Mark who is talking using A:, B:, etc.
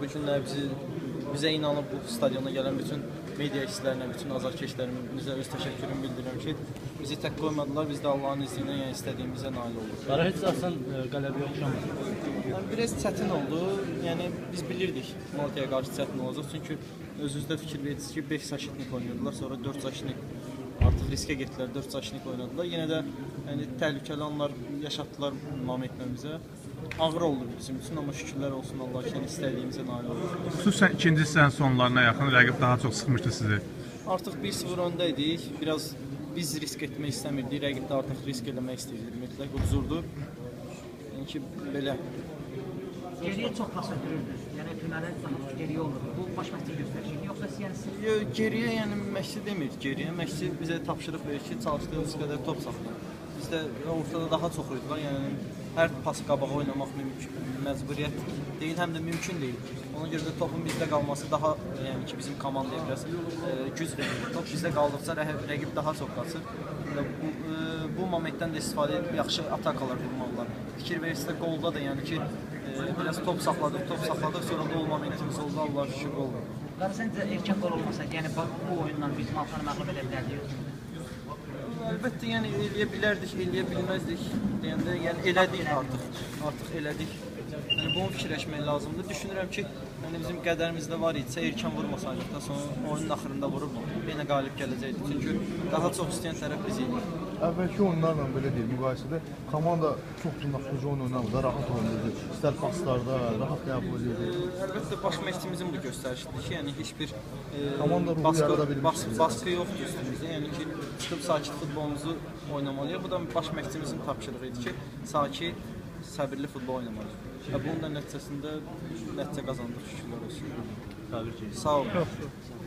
A: bu gün də bizi bizə inanıb bu stadiona gələn bütün media işçilərinə, bütün azarkeşlərimizə öz təşəkkürümü bildirirəm ki, bizi tək qoymadılar, biz də Allahın izni ilə yəni istədiyimizə nail olduq.
B: Qara heç asan e, qələbəyə oxşamır.
A: Yəni, biraz çətin oldu. Yəni biz bilirdik Maltaya qarşı çətin olacaq. Çünki özünüzdə fikir verirsiniz ki, 5 saşitnik oynadılar, sonra 4 saşitnik artıq riskə getdilər, 4 saşitnik oynadılar. Yenə də yəni təhlükəli anlar yaşatdılar bizə. Ağır oldu bizim üçün, amma şükürlər olsun Allah ki, yəni istədiyimizə nail olduq.
C: Xüsusən ikinci hissənin sonlarına yaxın rəqib daha çox sıxmışdı sizi.
A: Artıq 1-0 öndə idik. Biraz biz risk etmək istəmirdik. Rəqib də artıq risk eləmək istəyirdi. Mütləq uzurdu. Yəni ki, belə
D: Geriyə çox pas ötürürdü. Yəni ötürmələr daha geriyə olurdu. Bu baş məşqçi göstərişi yoxsa yəni siz
A: Yo, geriyə yəni məşqçi demir, geriyə məşqçi bizə tapşırıq verir ki, çalışdığımız qədər top saxla. Bizdə ortada daha çox idilər, yəni hər pas qabağa oynamaq mümkün, məcburiyyət deyil, həm də mümkün deyil. Ona görə də topun bizdə qalması daha yəni ki, bizim komandaya biraz e, güc verir. Top bizdə qaldıqca rəqib daha çox qaçır. Və bu e, bu momentdən də istifadə edib yaxşı atakalar qurmalılar. Fikir verirsə qolda da yəni ki, e, biraz top saxladıq, top saxladıq, sonra qol momentimiz oldu, Allah şükür qol oldu.
D: Qara səncə erkən gol olmasaydı, yəni bu oyundan biz Maltanı məğlub edə bilərdik.
A: Əlbəttə, yəni eləyə bilərdik, eləyə bilməzdik. Deyəndə, yəni elədik artıq. Artıq elədik. Yəni bunu fikirləşmək lazımdır. Düşünürəm ki, yəni bizim qədərimizdə var idisə erkən vurmasaydıq da sonra oyunun axırında vurub yenə qalib gələcəkdik. Çünki daha çox istəyən tərəf biz idik.
E: Əvvəlki oyunlarla belə deyil, müqayisədə komanda çox tırnaqlıca oyun oynamırdı, rahat oynayırdı. İstər paslarda rahat qəbul edirdi.
A: Əlbəttə baş məşqçimizin bu göstərişidir ki, yəni heç bir e,
E: Komanda ruhu
A: baskı,
E: yarada bilmişsiniz
A: baskı, baskı yoxdur üstümüzdə. Yəni ki, çıxıb sakit futbolumuzu oynamalıyıq. Bu da baş məşqçimizin tapşırığı idi ki, sakit, səbirli futbol oynamalıyıq. Və bunun da nəticəsində nəticə qazandıq şükürlər olsun.
B: Təbrik edirəm.
A: Sağ olun.